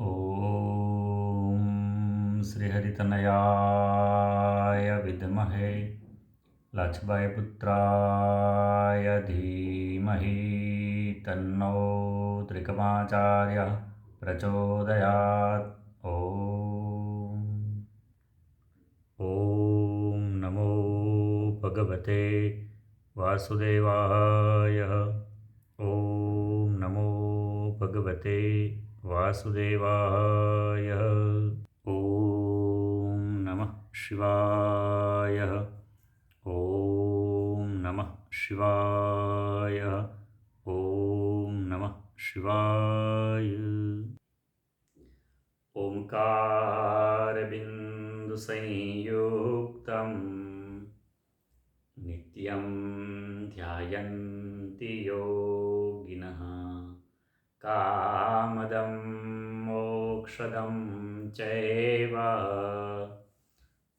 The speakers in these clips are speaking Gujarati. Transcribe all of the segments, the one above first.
ॐ श्रीहरितनयाय विद्महे लक्ष्मयपुत्राय धीमहि तन्नो त्रिकमाचार्यः प्रचोदयात्। ॐ ॐ नमो भगवते वासुदेवाय। ॐ नमो भगवते वासुदेवाय। ॐ नमः शिवाय। ॐ नमः शिवाय। ॐ नमः शिवाय। ओङ्कारबिन्दुसंयुक्तं नित्यं ध्यायन्ति योगिनः कामदं मोक्षदं चैव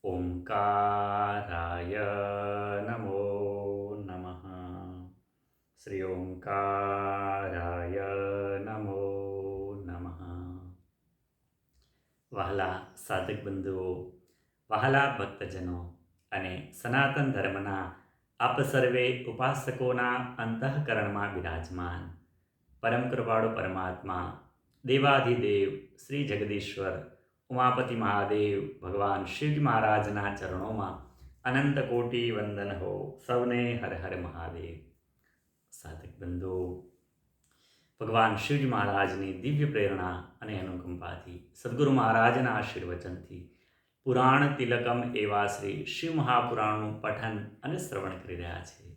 ओङ्काराय नमो नमः શ્રી ઓંકારાય નમો નમઃ વહાલા સાધક બંધુઓ વહાલા ભક્તજનો અને સનાતન ધર્મના આપ સર્વે ઉપાસકોના અંતઃકરણમાં બિરાજમાન પરમ કૃપાળુ પરમાત્મા, દેવાધિદેવ શ્રી જગદીશ્વર, ઉમાપતિ મહાદેવ, ભગવાન શિવજી મહારાજના ચરણોમાં અનંત કોટી વંદન હો, સૌને હર હર મહાદેવ. સાધક બંધો, ભગવાન શિવજી મહારાજની દિવ્ય પ્રેરણા અને અનુકંપાથી, સદગુરુ મહારાજના આશીર્વચનથી, પુરાણ તિલકમ એવા શ્રી શિવ મહાપુરાણનું પઠન અને શ્રવણ કરી રહ્યા છે.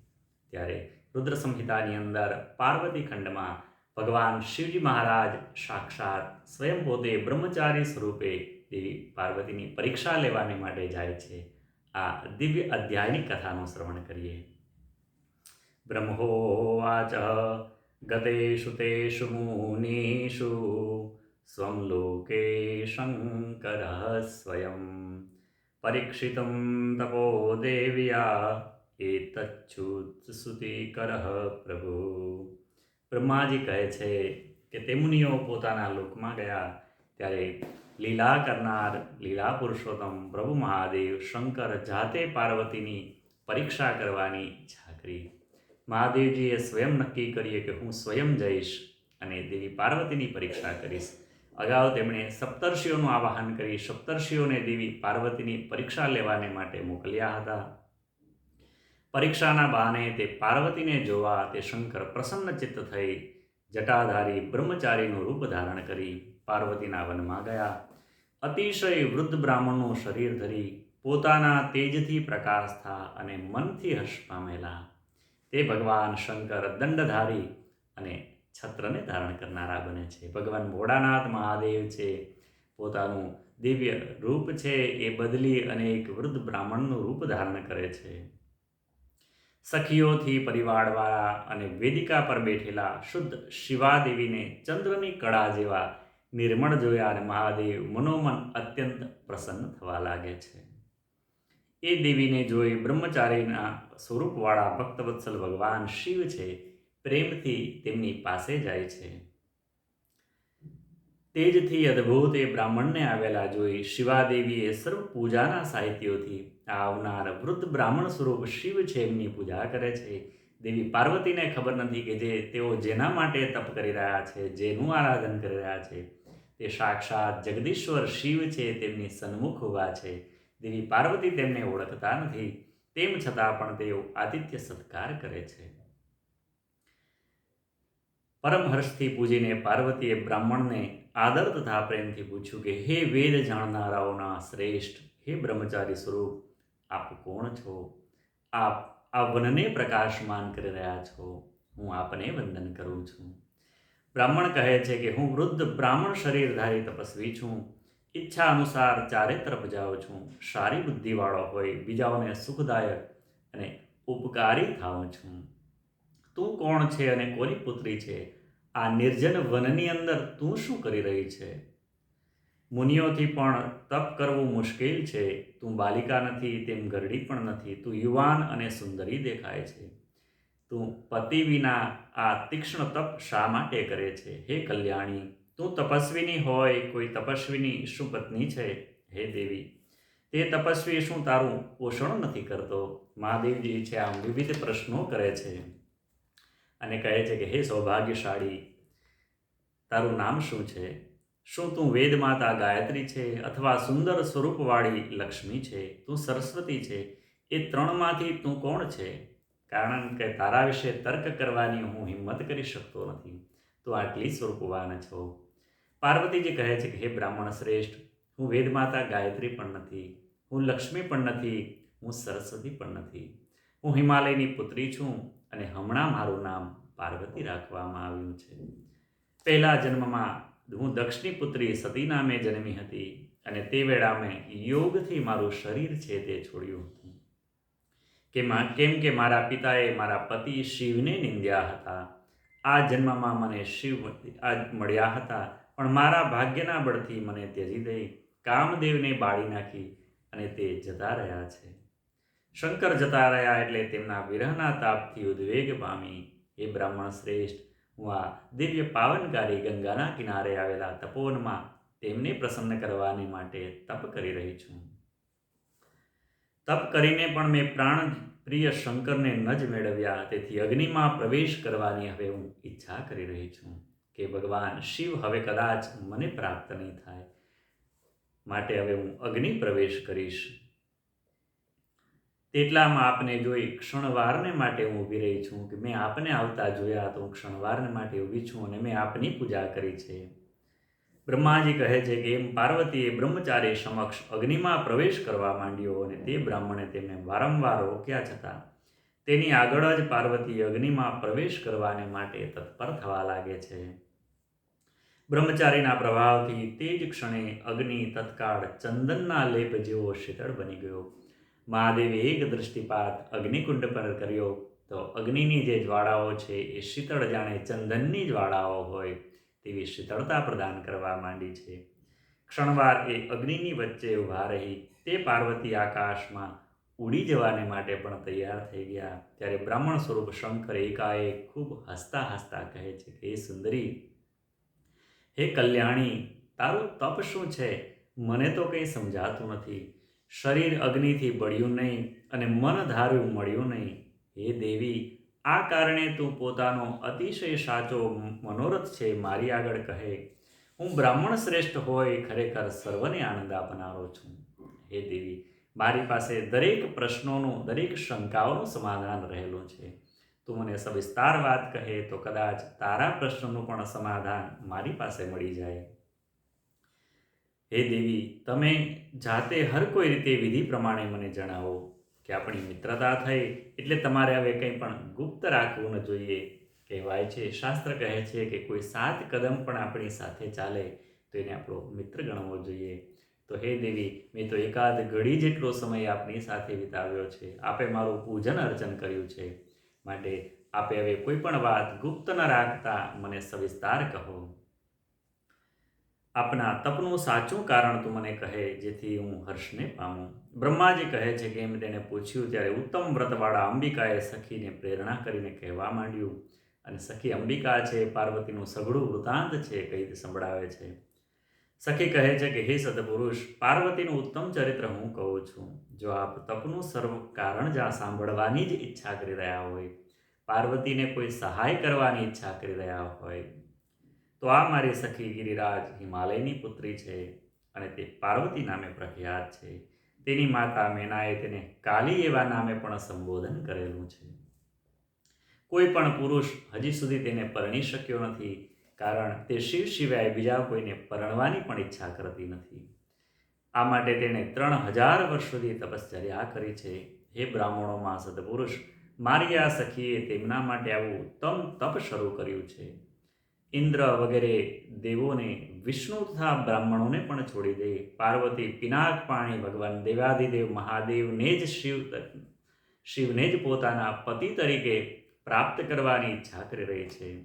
ત્યારે રુદ્ર સંહિતાની અંદર પાર્વતી ખંડમાં ભગવાન શિવજી મહારાજ સાક્ષાત સ્વયં પોતે બ્રહ્મચારી સ્વરૂપે દેવી પાર્વતીની પરીક્ષા લેવાને માટે જાય છે. આ દિવ્ય અધ્યાયની કથાનું શ્રવણ કરીએ. બ્રહ્મોવાચ ગતેષુ તેષુ મુનીષુ સ્વં લોકે શંકર સ્વયં. પરીક્ષિतं તપો દેવ્યા એતચ્છુત્સુતિકરઃ પ્રભુ. બ્રહ્માજી કહે છે કે તે મુનિઓ પોતાના લોકમાં ગયા ત્યારે લીલા કરનાર, લીલા પુરુષોત્તમ, પ્રભુ મહાદેવ, શંકર જાતે પાર્વતીની પરીક્ષા કરવાની ઈચ્છા મહાદેવજીએ સ્વયં નક્કી કરીએ કે હું સ્વયં જઈશ અને દેવી પાર્વતીની પરીક્ષા કરીશ. અગાઉ તેમણે સપ્તર્ષિઓનું આવાહન કરી સપ્તર્ષિઓને દેવી પાર્વતીની પરીક્ષા લેવાને માટે મોકલ્યા હતા. પરીક્ષાના બહાને તે પાર્વતીને જોવા તે શંકર પ્રસન્ન ચિત્ત થઈ જટાધારી બ્રહ્મચારીનું રૂપ ધારણ કરી પાર્વતીના વનમાં ગયા. અતિશય વૃદ્ધ બ્રાહ્મણનું શરીર ધરી પોતાના તેજથી પ્રકાશતા અને મનથી હર્ષ પામેલા. તે ભગવાન શંકર દંડધારી અને છત્રને ધારણ કરનારા બને છે. ભગવાન ભોળાનાથ મહાદેવ છે. પોતાનું દિવ્ય રૂપ છે એ બદલી અને એક વૃદ્ધ બ્રાહ્મણનું રૂપ ધારણ કરે છે. સખીઓથી પરિવારવાળા અને વેદિકા પર બેઠેલા શુદ્ધ શિવાદેવીને ચંદ્રની કળા જેવા નિર્મળ જોયા અને મહાદેવ મનોમન અત્યંત પ્રસન્ન થવા લાગે છે. એ દેવીને જોઈ બ્રહ્મચારીના સ્વરૂપવાળા ભક્તવત્સલ ભગવાન શિવ છે, પ્રેમથી તેમની પાસે જાય છે. તેજથી અદ્ભુત એ બ્રાહ્મણને આવેલા જોઈ શિવાદેવીએ સર્વ પૂજાના સાહિત્યોથી આવનાર વૃદ્ધ બ્રાહ્મણ સ્વરૂપ શિવ છે એમની પૂજા કરે છે. દેવી પાર્વતીને ખબર નથી કે જે તેઓ જેના માટે તપ કરી રહ્યા છે, જેનું આરાધન કરી રહ્યા છે, તે સાક્ષાત જગદીશ્વર શિવ છે, તેમની સન્મુખ ઊભા છે. દેવી પાર્વતી તેમને ઓળખતા નથી, તેમ છતાં પણ તેઓ આદિત્ય સત્કાર કરે છે. પરમહર્ષથી પૂજીને પાર્વતીએ બ્રાહ્મણને આદર તથા પ્રેમથી પૂછ્યું કે, હે વેદ જાણનારાઓના શ્રેષ્ઠ, હે બ્રહ્મચારી સ્વરૂપ આપ કોણ છો? આપ આ વનને પ્રકાશમાન કરી રહ્યા છો. હું આપને વંદન કરું છું. બ્રાહ્મણ કહે છે કે હું વૃદ્ધ બ્રાહ્મણ શરીરધારી તપસ્વી છું. ઈચ્છા અનુસાર ચારે તરફ જાઉં છું. સારી બુદ્ધિવાળો હોય, બીજાઓને સુખદાયક અને ઉપકારી થાઉં છું. તું કોણ છે અને કોની પુત્રી છે? આ નિર્જન વનની અંદર તું શું કરી રહી છે? મુનિઓથી પણ તપ કરવું મુશ્કેલ છે. તું બાલિકા નથી, તેમ ગરડી પણ નથી. તું યુવાન અને સુંદરી દેખાય છે. તું પતિ વિના આ તીક્ષ્ણ તપ શા માટે કરે છે? હે કલ્યાણી, તું તપસ્વીની હોય, કોઈ તપસ્વીની શું પત્ની છે? હે દેવી, તે તપસ્વી શું તારું પોષણ નથી કરતો? મહાદેવજી છે આમ વિવિધ પ્રશ્નો કરે છે અને કહે છે કે, હે સૌભાગ્યશાળી, તારું નામ શું છે? શું તું વેદમાતા ગાયત્રી છે અથવા સુંદર સ્વરૂપવાળી લક્ષ્મી છે? તું સરસ્વતી છે. એ ત્રણમાંથી તું કોણ છે? કારણ કે તારા વિશે તર્ક કરવાની હું હિંમત કરી શકતો નથી. તું આટલી સ્વરૂપવાન છો. પાર્વતીજી કહે છે કે, હે બ્રાહ્મણ શ્રેષ્ઠ, હું વેદમાતા ગાયત્રી પણ નથી. હું લક્ષ્મી પણ નથી. હું સરસ્વતી પણ નથી. હું હિમાલયની પુત્રી છું અને હમણાં મારું નામ પાર્વતી રાખવામાં આવ્યું છે. પહેલા જન્મમાં હું દક્ષની પુત્રી સતી નામે જન્મી હતી અને તે વેળા મેં યોગથી મારું શરીર છે તે છોડ્યું હતું. કે કેમ કે મારા પિતાએ મારા પતિ શિવને નિંદ્યા હતા. આ જન્મમાં મને શિવ આ મળ્યા હતા, પણ મારા ભાગ્યના બળથી મને ત્યજી દઈ, કામદેવને બાળી નાખી અને તે જતા રહ્યા છે. શંકર જતા રહ્યા એટલે તેમના વિરહના તાપથી ઉદ્વેગ પામી. એ બ્રાહ્મણ શ્રેષ્ઠ હું આ દિવ્ય પાવનકારી ગંગાના કિનારે આવેલા તપોવનમાં તેમને પ્રસન્ન કરવાની માટે તપ કરી રહી છું. તપ કરીને પણ મેં પ્રાણ પ્રિય શંકરને ન જ મેળવ્યા, તેથી અગ્નિમાં પ્રવેશ કરવાની હવે હું ઈચ્છા કરી રહી છું કે ભગવાન શિવ હવે કદાચ મને પ્રાપ્ત નહીં થાય. માટે હવે હું અગ્નિ પ્રવેશ કરીશ. તેટલામાં આપને જોઈ ક્ષણવારને માટે હું ઊભી રહી છું કે મેં આપને આવતા જોયા તો હું ક્ષણવારને માટે ઊભી છું અને મેં આપની પૂજા કરી છે. બ્રહ્માજી કહે છે કે એમ પાર્વતીએ બ્રહ્મચારી સમક્ષ અગ્નિમાં પ્રવેશ કરવા માંડ્યો અને તે બ્રાહ્મણે તેમને વારંવાર રોક્યા છતાં તેની આગળ જ પાર્વતી અગ્નિમાં પ્રવેશ કરવાને માટે તત્પર થવા લાગે છે. બ્રહ્મચારીના પ્રભાવથી તે જ ક્ષણે અગ્નિ તત્કાળ ચંદનના લેપ જેવો શીતળ બની ગયો. મહાદેવે એક દૃષ્ટિપાત અગ્નિકુંડ પર કર્યો. તો અગ્નિની જે જ્વાળાઓ છે એ શીતળ જાણે ચંદનની જ્વાળાઓ હોય તેવી શીતળતા પ્રદાન કરવા માંડી છે. ક્ષણવાર એ અગ્નિની વચ્ચે ઊભા રહી તે પાર્વતી આકાશમાં ઉડી જવાને માટે પણ તૈયાર થઈ ગયા. ત્યારે બ્રાહ્મણ સ્વરૂપ શંકર એકાએક ખૂબ હસતા હસતા કહે છે કે, હે સુંદરી, હે કલ્યાણી, તારું તપ શું છે? મને તો કંઈ સમજાતું નથી. શરીર અગ્નિથી બળ્યું નહીં અને મન ધાર્યું મળ્યું નહીં. હે દેવી, આ કારણે તું પોતાનો અતિશય સાચો મનોરથ છે મારી આગળ કહે. હું બ્રાહ્મણ શ્રેષ્ઠ હોય, ખરેખર સર્વને આનંદ આપનારો છું. હે દેવી, મારી પાસે દરેક પ્રશ્નોનું, દરેક શંકાઓનું સમાધાન રહેલું છે. તું મને સવિસ્તાર વાત કહે તો કદાચ તારા પ્રશ્નનું પણ સમાધાન મારી પાસે મળી જાય. હે દેવી, તમે જાતે હર કોઈ રીતે વિધિ પ્રમાણે મને જણાવો કે આપણી મિત્રતા થઈ, એટલે તમારે હવે કંઈ પણ ગુપ્ત રાખવું ન જોઈએ. કહેવાય છે, શાસ્ત્ર કહે છે કે કોઈ સાત કદમ પણ આપણી સાથે ચાલે, તો એને આપણો મિત્ર ગણવો જોઈએ. તો હે દેવી, મેં તો એકાદ ઘડી જેટલો સમય આપની સાથે વિતાવ્યો છે. આપે મારું પૂજન અર્ચન કર્યું છે. માટે આપે હવે કોઈ પણ વાત ગુપ્ત ન રાખતા મને સવિસ્તાર કહો. આપના તપનું સાચું કારણ તું મને કહે, જેથી હું હર્ષને પામું. બ્રહ્માજી કહે છે કે એમ તેને પૂછ્યું, ત્યારે ઉત્તમ વ્રતવાળા અંબિકાએ સખીને પ્રેરણા કરીને કહેવા માંડ્યું, અને સખી અંબિકા છે, પાર્વતીનું સઘળું વૃતાંત છે કઈ સંભળાવે છે. સખી કહે છે કે, હે સદપુરુષ, પાર્વતીનું ઉત્તમ ચરિત્ર હું કહું છું. જો આપ તપનું સર્વ કારણ જ્યાં સાંભળવાની જ ઈચ્છા કરી રહ્યા હોય, પાર્વતીને કોઈ સહાય કરવાની ઈચ્છા કરી રહ્યા હોય તો આ મારી સખી ગિરિરાજ હિમાલયની પુત્રી છે અને તે પાર્વતી નામે પ્રખ્યાત છે. તેની માતા મેનાએ તેને કાલી એવા નામે પણ સંબોધન કરેલું છે. કોઈ પણ પુરુષ હજી સુધી તેને પરણી શક્યો નથી, કારણ તે શિવ સિવાય બીજા કોઈને પરણવાની પણ ઈચ્છા કરતી નથી. આ માટે તેણે ત્રણ હજાર વર્ષ સુધી તપશ્ચર્યા કરી છે. હે બ્રાહ્મણોમાં સદપુરુષ, મારી આ સખીએ તેમના માટે આવું ઉત્તમ તપ શરૂ કર્યું છે. ઇન્દ્ર વગેરે દેવોને, વિષ્ણુ તથા બ્રાહ્મણોને પણ છોડી દે. પાર્વતી, પિનાક, પાણી, ભગવાન દેવાદિદેવ મહાદેવને જ શિવ શિવને જ પોતાના પતિ તરીકે પ્રાપ્ત કરવાની ઈચ્છા કરી રહી છે.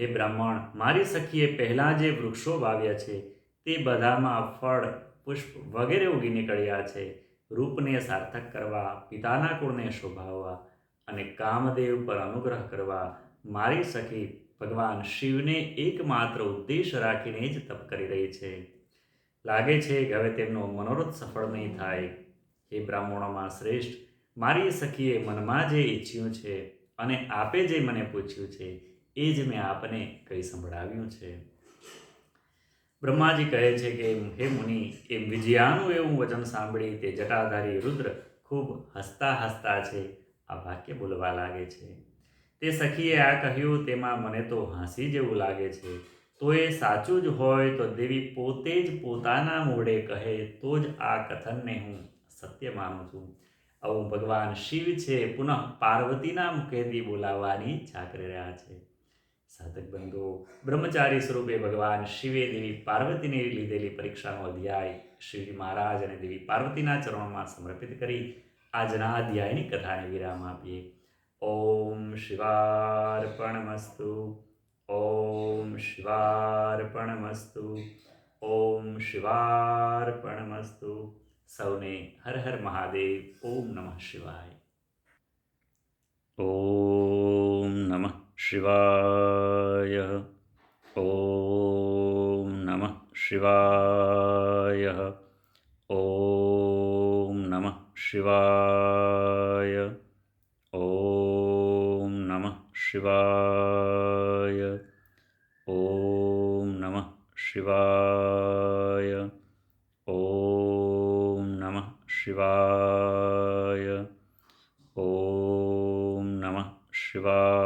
હે બ્રાહ્મણ, મારી સખીએ પહેલાં જે વૃક્ષો વાવ્યા છે, તે બધામાં ફળ, પુષ્પ વગેરે ઉગી નીકળ્યા છે. રૂપને સાર્થક કરવા, પિતાના કુળને શોભાવવા અને કામદેવ પર અનુગ્રહ કરવા મારી સખી ભગવાન શિવને એકમાત્ર ઉદ્દેશ રાખીને જ તપ કરી રહી છે. લાગે છે કે હવે તેમનો મનોરથ સફળ નહીં થાય. એ બ્રાહ્મણોમાં શ્રેષ્ઠ, મારી સખીએ મનમાં જે ઈચ્છ્યું છે અને આપે જે મને પૂછ્યું છે, એ જ મેં આપને કહી સંભળાવ્યું છે. બ્રહ્માજી કહે છે કે, હે મુનિ એ વિજયાનું એવું વચન સાંભળી તે જટાધારી રુદ્ર ખૂબ હસતા હસતા છે. આ વાક્ય બોલવા લાગે છે. તે સખીએ આ કહ્યું, તેમાં મને તો હાંસી જેવું લાગે છે. તો એ સાચું જ હોય તો દેવી પોતે જ પોતાના મોઢે કહે, તો જ આ કથનને હું સત્ય માનું છું. આવું ભગવાન શિવ છે, પુનઃ પાર્વતીના મુખેથી બોલાવવાની છાકરી રહ્યા છે. સાધક બંધુ, બ્રહ્મચારી સ્વરૂપે ભગવાન શિવે દેવી પાર્વતીને લીધેલી પરીક્ષાનો અધ્યાય શિવજી મહારાજ અને દેવી પાર્વતીના ચરણોમાં સમર્પિત કરી આજના અધ્યાયની કથાને વિરામ આપીએ. ઓમ શિવાર્પણમસ્તુ ઓમ શિવાર્પણમસ્તુ ઓમ શિવાર્પણમસ્તુ સૌને હર હર મહાદેવ ઓમ નમઃ શિવાય ઓમ નમઃ શિવાય ઓમ નમઃ શિવાય ઓમ નમઃ શિવાય var